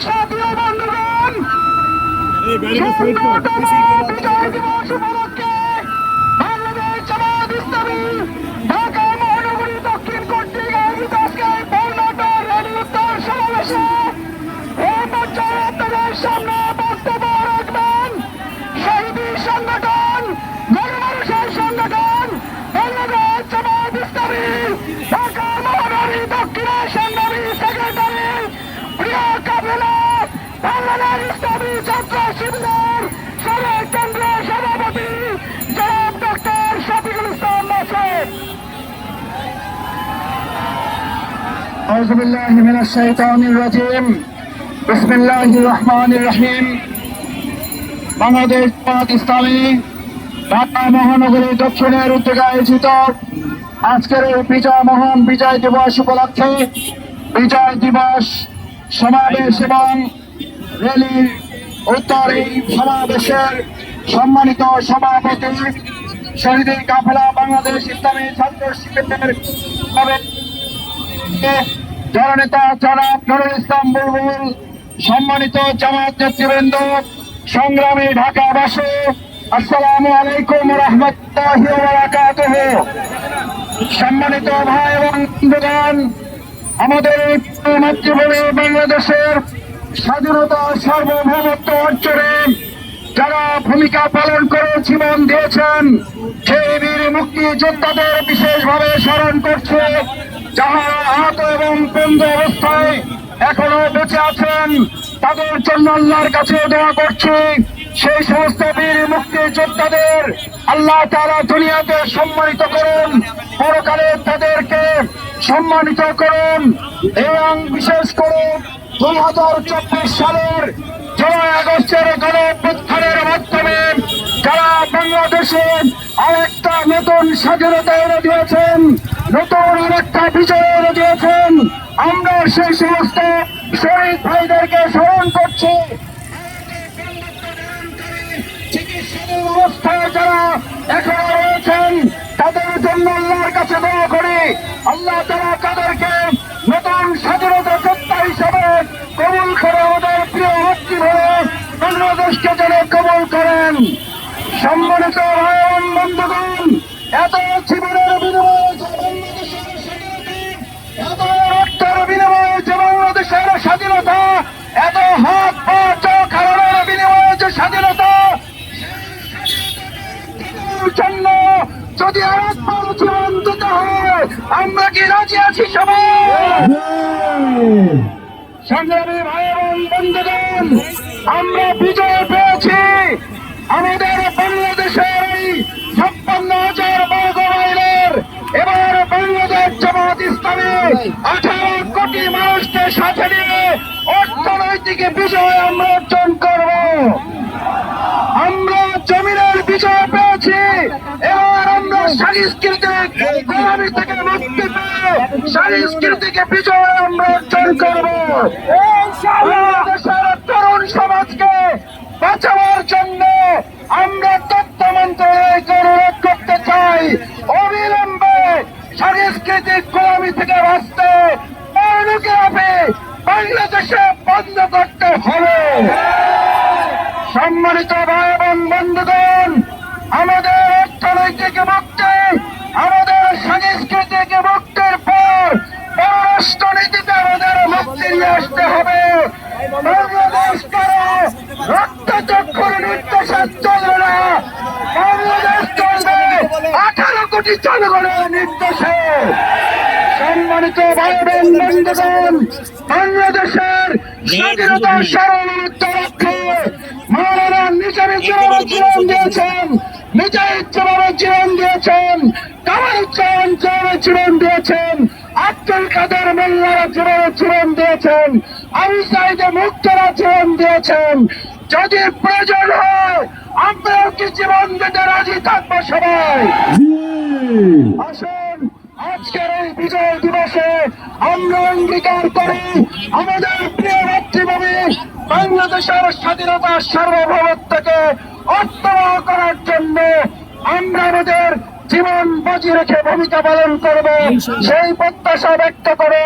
সাথী ও বন্ধুগণ বিজয় দিবস উপলক্ষে বাংলাদেশ ইসলামী ছাত্র শিবিরের সাবেক কেন্দ্রীয় সভাপতি জনাব ডক্টর শফিকুল ইসলাম মাসুদ أعوذ بالله من الشيطان الرجيم بسم الله الرحمن الرحيم বাংলাদেশ জামাত ইসলামী ঢাকা মহানগরী দক্ষিণের উদ্যোগে আয়োজিত আজকের এই বিজয় মহান বিজয় দিবস উপলক্ষে বিজয় দিবস সমাবেশ এবং র্যালির উত্তর এই সমাবেশের সম্মানিত সভাপতি শহীদ কাফেলা বাংলাদেশ ইসলামী ছাত্র শিবিরের জননেতা জনাব নুরুল ইসলাম বুলবুল, সম্মানিত জামাত নেতৃবৃন্দ, সংগ্রামী ঢাকাবাসী, আসসালামু আলাইকুম রহমতুল্লাহ সম্মানিত ভাই এবং বন্ধুগণ, আমাদের মাতৃভূমি বাংলাদেশের স্বাধীনতা সার্বভৌমত্ব অর্জনে যারা ভূমিকা পালন করে জীবন দিয়েছেন, সেই বীর মুক্তিযোদ্ধাদের বিশেষভাবে স্মরণ করছে, যারা আহত এবং বন্ধ অবস্থায় এখনও বেঁচে আছেন, তাদের জন্য আল্লাহর কাছে দোয়া করছি। সেই সমস্ত বীর মুক্তিযোদ্ধাদের আল্লাহ তারা দুনিয়াতে সম্মানিত করুন, পরকালে তাদেরকে সম্মানিত করুন এবং বিশেষ করে দুই হাজার চব্বিশ সালের জুলাই আগস্টের গণ অভ্যুত্থানের মাধ্যমে যারা বাংলাদেশে আরেকটা নতুন স্বাধীনতা এনে দিয়েছেন, নতুন আরেকটা বিজয় এনে দিয়েছেন, আমরা সেই সমস্ত শহীদ ভাইদেরকে স্মরণ করছি। অবস্থায় যারা এখনও রয়েছেন, তাদের জন্য আল্লাহর কাছে দোয়া করি। আল্লাহ তারা তাদেরকে নতুন স্বাধীনতা যোদ্ধা হিসাবে কবুল করে আমাদের প্রিয় মুক্তি হয়ে বাংলাদেশকে যেন কবুল করেন সম্মানিত এবং বন্ধুগণ, এত জীবনের বিনিময়ে এত রক্তের বিনিময়ে যে বাংলাদেশের স্বাধীনতা, এত হাত পা চোখ হারানোর বিনিময়ে যে স্বাধীনতা জন্য যদি আরেকবার জীবন দিতে হয়, আমরা কি রাজি আছি সবাই? সংগ্রামী ভাই এবং বন্ধুগণ, আমরা বিজয় পেয়েছি। আমাদের বাংলাদেশের এই ছাপ্পান্ন হাজার বর্গ মাইলের এবার বাংলাদেশ জামাত ইসলামী আঠারো কোটি মানুষকে সাথে নিয়ে অর্থনৈতিক বিজয় আমরা অর্জন করব। আমরা জমিনের বিজয় পেয়েছি। এবার আমরা সাংস্কৃতিক গোলামি থেকে মুক্তি পেয়ে সাংস্কৃতিক বিজয় আমরা অর্জন করব। তরুণ সমাজকে বাঁচানোর জন্য সাংস্কৃতিক গোলামি থেকে বাঁচতে পর্নোগ্রাফি বাংলাদেশে বন্ধ করতে হবে। সম্মানিত ভাই এবং বন্ধুগণ, আমাদের অর্থনৈতিক মুক্তি, আমাদের সাংস্কৃতিক মুক্তির পর পররাষ্ট্র নীতিতে আমাদের মুক্তি নিয়ে আসতে হবে বাংলাদেশ কারও রক্তচক্ষুর নির্দেশে চলবে না বাংলাদেশ চলবে আঠারো কোটি জনগণের নির্দেশে সম্মানিত বাংলাদেশের স্বাধীনতা সার্বভৌমত্ব রক্ষে মাওলানা নিজের জীবন জীবন দিয়েছেন নিজে ইচ্ছাভাবে জীবন দিয়েছেন কামারুজ্জামান জীবনে জীবন দিয়েছেন, আব্দুল কাদের মোল্লারা জীবনে জীবন দিয়েছেন, আবু মুক্তরা জীবন দিয়েছেন। যদি প্রয়োজন হয় আমরাও কি জীবন দিতে রাজি থাকব সবাই। আসুন আজকের এই বিজয় দিবসে আমরা অঙ্গীকার করি আমাদের প্রিয় মাতৃভূমি বাংলাদেশের স্বাধীনতা সার্বভৌমত্বকে অর্থবহ করার জন্য আমরা আমাদের জীবন বাজি রেখে ভূমিকা পালন করব। সেই প্রত্যাশা ব্যক্ত করে